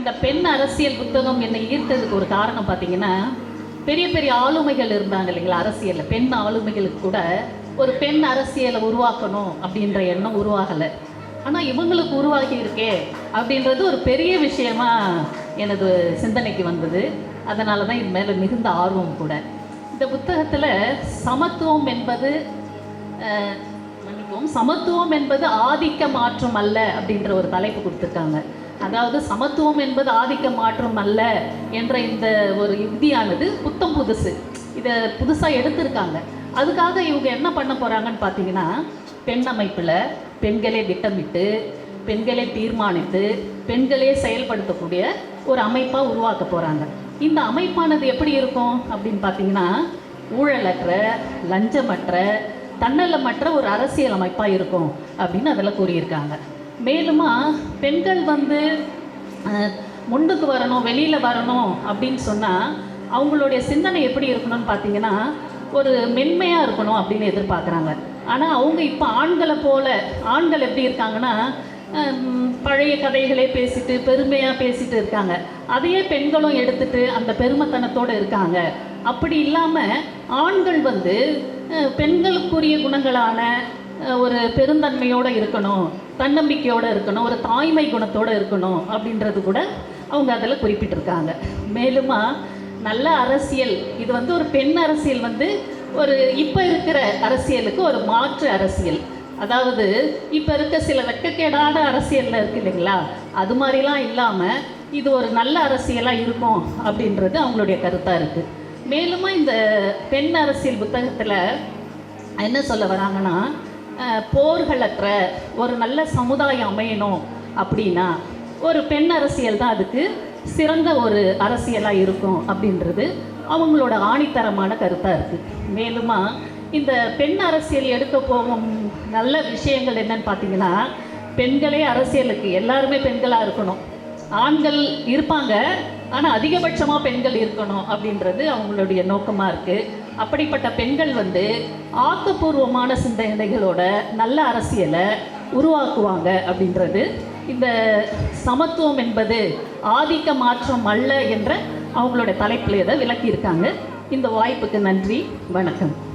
இந்த பெண் அரசியல் புத்தகம் என்னை ஈர்த்ததுக்கு ஒரு காரணம் பார்த்தீங்கன்னா பெரிய பெரிய ஆளுமைகள் இருந்தாங்க இல்லைங்களா அரசியலில். பெண் ஆளுமைகளுக்கு கூட ஒரு பெண் அரசியலை உருவாக்கணும் அப்படின்ற எண்ணம் உருவாகலை. ஆனால் இவங்களுக்கு உருவாகி இருக்கே அப்படின்றது ஒரு பெரிய விஷயமா எனது சிந்தனைக்கு வந்தது. அதனால தான் இது மேலே மிகுந்த ஆர்வம் கூட. இந்த புத்தகத்தில் சமத்துவம் என்பது மன்னிக்கவும் சமத்துவம் என்பது ஆதிக்க மாற்றம் அல்ல அப்படின்ற ஒரு தலைப்பு கொடுத்துருக்காங்க. அதாவது சமத்துவம் என்பது ஆதிக்க மாற்றம் அல்ல என்ற இந்த ஒரு யுக்தியானது புத்தம் புதுசு. இதை புதுசாக எடுத்திருக்காங்க. அதுக்காக இவங்க என்ன பண்ண போகிறாங்கன்னு பார்த்தீங்கன்னா பெண் அமைப்பில் பெண்களே திட்டமிட்டு பெண்களே தீர்மானித்து பெண்களே செயல்படுத்தக்கூடிய ஒரு அமைப்பாக உருவாக்க போகிறாங்க இந்த அமைப்பானது எப்படி இருக்கும் அப்படின்னு பார்த்தீங்கன்னா ஊழலற்ற லஞ்சமற்ற தன்னலமற்ற ஒரு அரசியல் அமைப்பாக இருக்கும் அப்படின்னு அதில் கூறியிருக்காங்க. மேலுமா பெண்கள் வந்து முண்டுக்கு முன்னுக்கு வரணும் வெளியில் வரணும் அப்படின்னு சொன்னால் அவங்களுடைய சிந்தனை எப்படி இருக்கணும்னு பார்த்தீங்கன்னா ஒரு மென்மையாக இருக்கணும் அப்படின்னு எதிர்பார்க்குறாங்க. ஆனால் அவங்க இப்போ ஆண்களை போல் ஆண்கள் எப்படி இருக்காங்கன்னா பழைய கதைகளே பேசிட்டு பெருமையாக பேசிட்டு இருக்காங்க. அதையே பெண்களும் எடுத்துட்டு அந்த பெருமைத்தனத்தோடு இருக்காங்க. அப்படி இல்லாமல் ஆண்கள் வந்து பெண்களுக்குரிய குணங்களான ஒரு பெருந்தன்மையோடு இருக்கணும் தன்னம்பிக்கையோடு இருக்கணும் ஒரு தாய்மை குணத்தோடு இருக்கணும் அப்படின்றது கூட அவங்க அதில் குறிப்பிட்டிருக்காங்க. மேலுமா நல்ல அரசியல் இது வந்து ஒரு பெண் அரசியல் வந்து ஒரு இப்போ இருக்கிற அரசியலுக்கு ஒரு மாற்று அரசியல். அதாவது இப்போ இருக்க சில வெக்கக்கேடான அரசியலில் இருக்கு இல்லைங்களா? அது மாதிரிலாம் இல்லாமல் இது ஒரு நல்ல அரசியலாக இருக்கும் அப்படின்றது அவங்களுடைய கருத்தாக இருக்குது மேலுமா இந்த பெண் அரசியல் புத்தகத்தில் என்ன சொல்ல வராங்கன்னா போர்களற்ற ஒரு நல்ல சமுதாயம் அமையணும் அப்படின்னா ஒரு பெண் அரசியல் தான் அதுக்கு சிறந்த ஒரு அரசியலாக இருக்கும் அப்படின்றது அவங்களோட ஆணித்தரமான கருத்தாக இருக்குது மேலுமா இந்த பெண் அரசியல் எடுக்க போகும் நல்ல விஷயங்கள் என்னன்னு பார்த்தீங்கன்னா பெண்களே அரசியலுக்கு எல்லாருமே பெண்களாக இருக்கணும். ஆண்கள் இருப்பாங்க ஆனால் அதிகபட்சமாக பெண்கள் இருக்கணும் அப்படின்றது அவங்களுடைய நோக்கமாக இருக்குது அப்படிப்பட்ட பெண்கள் வந்து ஆக்கப்பூர்வமான சிந்தனைகளோட நல்ல அரசியலை உருவாக்குவாங்க அப்படின்றது. இந்த சமத்துவம் என்பது ஆதிக்க மாற்றம் அல்ல என்ற அவங்களோட தலைப்பில் இதை விளக்கியிருக்காங்க. இந்த வாய்ப்புக்கு நன்றி வணக்கம்.